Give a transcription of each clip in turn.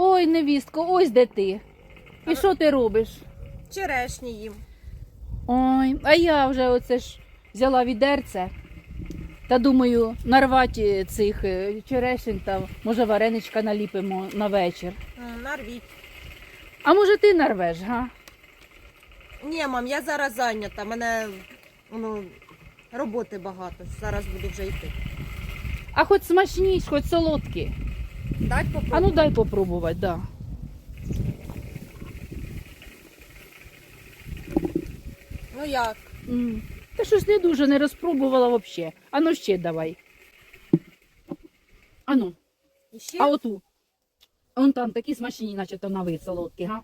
Ой, невістко, ось де ти. І що ти робиш? Черешні їм. Ой, а я вже оце ж взяла відерце. Та думаю, нарвати цих е, черешень та може вареничка наліпимо на вечір. Нарвіть. А може ти нарвеш, га? Ні, мам, я зараз зайнята. Мене ну, роботи багато. Зараз буду вже йти. А хоч смачні, хоч солодкі. Дать А попробувати? ну дай попробувати, да. Ну як? М. Та щось не дуже не розпробувала взагалі. А ну ще давай. А ну, ще? а оту. А Вон там такі смачні, наче то на вид солодкі, га?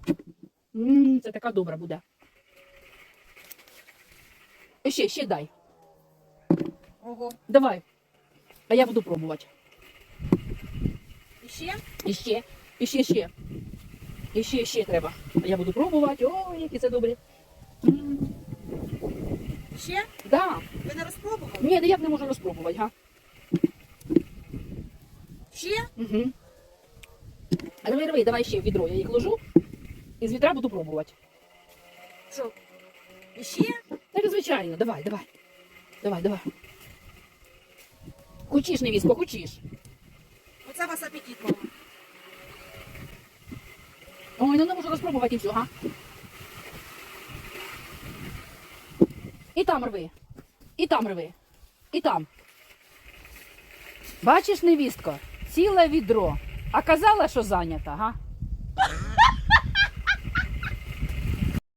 М, це така добра буде. Ще, ще дай. Ого. Давай. А я буду пробувати. Ще? І ще, і ще, ще. І ще, і ще треба. Я буду пробувати. Ой, які це добрі. Ще? Да. Ви не розпробували? Ні, я б не можу розпробувати, га? Ще? Угу. Рви, рви, давай ще в відро. Я їх ложу. І з відра буду пробувати. Що? І ще? Так, звичайно, давай, давай. Давай, давай. Хочеш, невістко, хочеш. Оце у вас апетит, мама. Ой, ну не можу розпробувати все, га? І там рви. І там рви. І там. Бачиш, невістко, ціле відро. А казала, що зайнята, га?